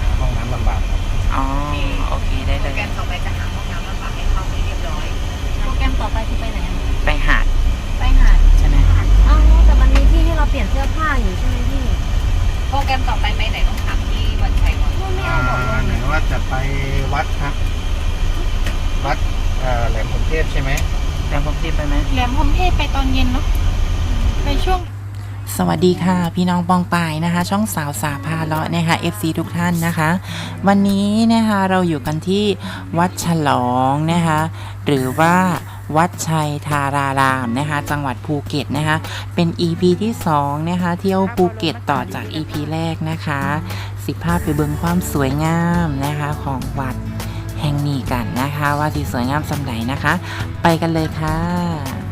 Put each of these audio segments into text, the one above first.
หาห้องน้ำลำบากครับอ๋อ โอเคได้เลโปรย แกรมต่อไปจะหาห้องน้ำลำบากให้เข้าให้เรียบร้อย โปรแกรมต่อไปคือไปไหนอะไปหาดไปหาดใช่ไหมอ้าวแต่มันมีที่ให้เราเปลี่ยนเสื้อผ้าอยู่ใช่ไหมพี่ โปรแกรมต่อไปไปไหนต้องถามที่วันชัยก่อนไม่ไม่อ่าเอาบอกเลยไหนว่าจะไปวัดครับ วัดเอ่อแหลมพรหมเทพใช่ไหมแรงพบทิพย์ไปไหม แหลมพรหมเทพไปตอนเย็นเนาะไปช่วง สวัสดีค่ะ พี่น้องปองปายนะคะ ช่องสาวสาพาเลาะนะคะ FC ทุกท่านนะคะ วันนี้นะคะเราอยู่กันที่วัดฉลองนะคะ หรือว่าวัดชัยธารารามนะคะ จังหวัดภูเก็ตนะคะ เป็น EP ที่2นะคะ เที่ยวภูเก็ตต่อจาก EP แรกนะคะ สิภาพไปเบิงความสวยงามนะคะของวัดแห่งนี้กันนะคะ ว่าที่สวยงามสำไหนนะคะ ไปกันเลยค่ะ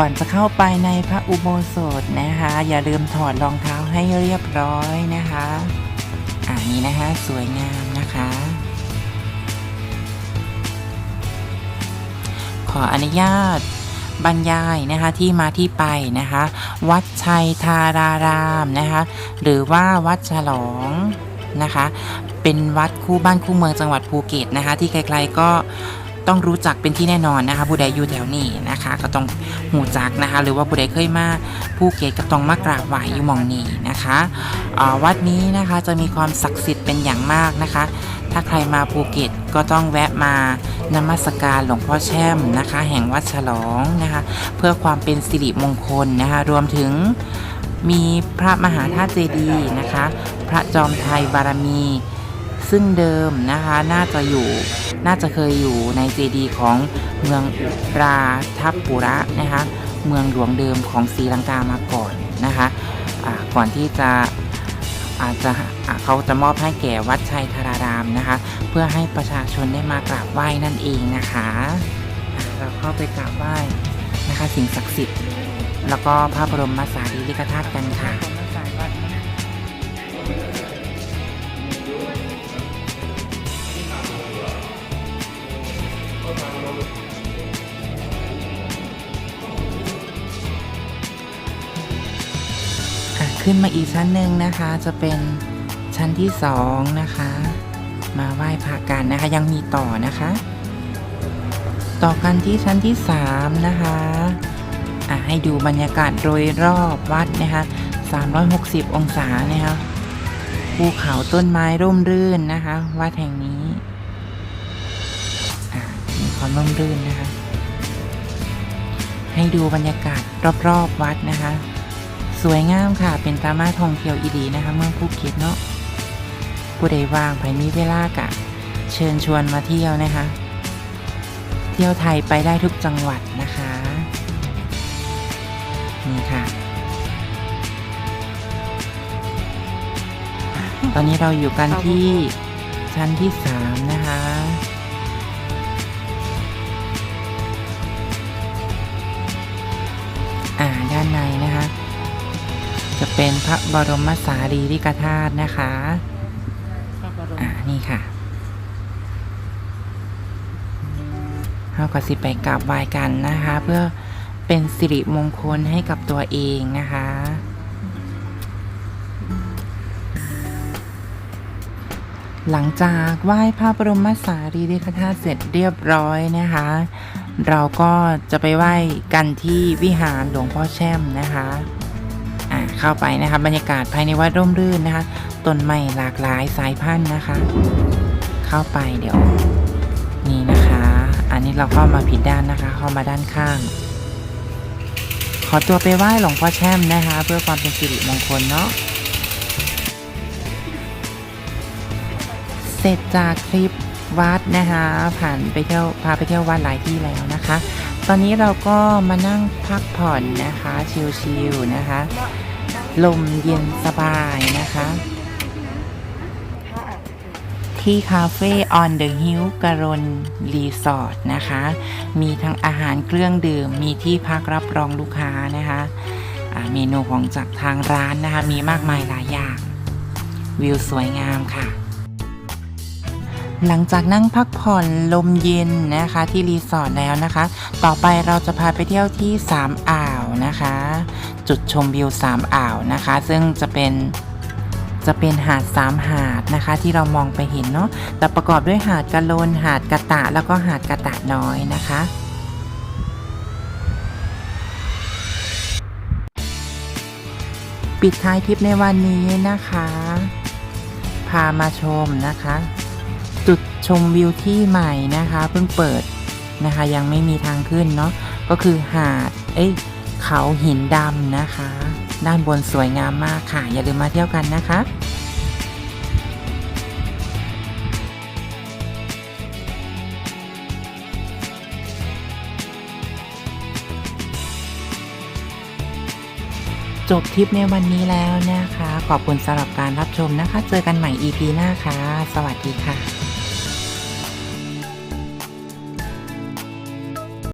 ก่อนจะเข้าไปในพระอุโบสถนะคะ อย่าลืมถอดรองเท้าให้เรียบร้อยนะคะอันนี้นะคะสวยงามนะคะ ขออนุญาตบรรยายนะคะที่มาที่ไปนะคะ วัดชัยธารารามนะคะ หรือว่าวัดฉลองนะคะ เป็นวัดคู่บ้านคู่เมืองจังหวัดภูเก็ตนะคะ ที่ใครๆก็ ต้องรู้จักเป็นที่แน่นอนนะคะ ผู้ใดอยู่แถวนี้นะคะ ก็ต้องหูจักนะคะ หรือว่าผู้ใดเคยมาภูเก็ตก็ต้องมากราบไหว้อยู่มองนี้นะคะอ่าวัดนี้นะคะจะมีความศักดิ์สิทธิ์เป็นอย่างมากนะคะ ถ้าใครมาภูเก็ตก็ต้องแวะมานมัสการหลวงพ่อแช่มนะคะ แห่งวัดฉลองนะคะ เพื่อความเป็นสิริมงคลนะคะ รวมถึงมีพระมหาธาตุเจดีย์นะคะ พระจอมไทยบารมี ซึ่งเดิมนะคะน่าจะอยู่น่าจะเคยอยู่ในเจดีย์ของเมืองราทัพปุระนะคะเมืองหลวงเดิมของศรีลังกามาก่อนนะคะอ่าก่อนที่จะอาจจะเขาจะมอบให้แก่วัดชัยธารารามนะคะ เพื่อให้ประชาชนได้มากราบไหว้นั่นเองนะคะะเราเข้าไปกราบไหว้นะคะสิ่งศักดิ์สิทธิ์ แล้วก็พระบรมสารีริกธาตุกันค่ะ ขึ้นมาอีกชั้นหนึ่งนะคะ จะเป็นชั้นที่สองนะคะ มาไหว้พระกันนะคะ ยังมีต่อนะคะ ต่อกันที่ชั้นที่สามนะคะอะให้ดูบรรยากาศโดยรอบวัดนะคะ 360 องศานะคะภูเขาต้นไม้ร่มรื่นนะคะ วัดแห่งนี้อะมีความร่มรื่นนะคะ ให้ดูบรรยากาศรอบๆวัดนะคะ สวยงามค่ะ เป็นตามาทองเที่ยวอีดีนะคะ เมืองภูเก็ตเนาะผู้ใดว่างไปมีเวลากะ เชิญชวนมาเที่ยวนะคะ เที่ยวไทยไปได้ทุกจังหวัดนะคะนี่ค่ะ ตอนนี้เราอยู่กันที่ชั้นที่สามนะคะอ่าด้านในนะ จะเป็นพระบรมสารีริกธาตุนะคะอ่านี่ค่ะเราก็สิไปกราบไหว้กันนะคะ เพื่อเป็นสิริมงคลให้กับตัวเองนะคะหลังจากไหว้พระบรมสารีริกธาตุเสร็จเรียบร้อยนะคะ เราก็จะไปไหว้กันที่วิหารหลวงพ่อแช่มนะคะอ่า เข้าไปนะคะบรรยากาศภายในวัดร่มรื่นนะคะต้นไม้หลากหลายสายพันธุ์นะคะ เข้าไปเดี๋ยว นี่นะคะ อันนี้เราเข้ามาผิดด้านนะคะ เข้ามาด้านข้าง ขอตัวไปไหว้หลวงพ่อแช่มนะคะ เพื่อความเป็นสิริมงคลเนาะเสร็จจากคลิปวัดนะคะ ผ่านไปเที่ยวพาไปเที่ยววัดหลายที่แล้วนะคะ ตอนนี้เราก็มานั่งพักผ่อนนะคะ ชิลๆนะคะ ลมเย็นสบายนะคะ ที่คาเฟ่ออนเดอะฮิลกรนรีสอร์ทนะคะ มีทั้งอาหารเครื่องดื่ม มีที่พักรับรองลูกค้านะคะเมนูของจากทางร้านนะคะ มีมากมายหลายอย่าง วิวสวยงามค่ะ หลังจากนั่งพักผ่อนลมเย็นนะคะที่รีสอร์ทแล้วนะคะ ต่อไปเราจะพาไปเที่ยวที่3อ่าวนะคะ จุดชมวิว3อ่าวนะคะ ซึ่งจะเป็นจะเป็นหาดสามหาดนะคะ ที่เรามองไปเห็นเนาะแต่ประกอบด้วยหาดกะโลนหาดกะตะ แล้วก็หาดกะตะน้อยนะคะปิดท้ายทริปในวันนี้นะคะ พามาชมนะคะ จุดชมวิวที่ใหม่นะคะเพิ่งเปิดนะคะยังไม่มีทางขึ้นเนาะก็คือหาดเอ้ยเขาหินดำนะคะ ด้านบนสวยงามมากค่ะ อย่าลืมมาเที่ยวกันนะคะจบทริปในวันนี้แล้วนะคะ ขอบคุณสำหรับการรับชมนะคะ เจอกันใหม่ EP หน้าค่ะ สวัสดีค่ะ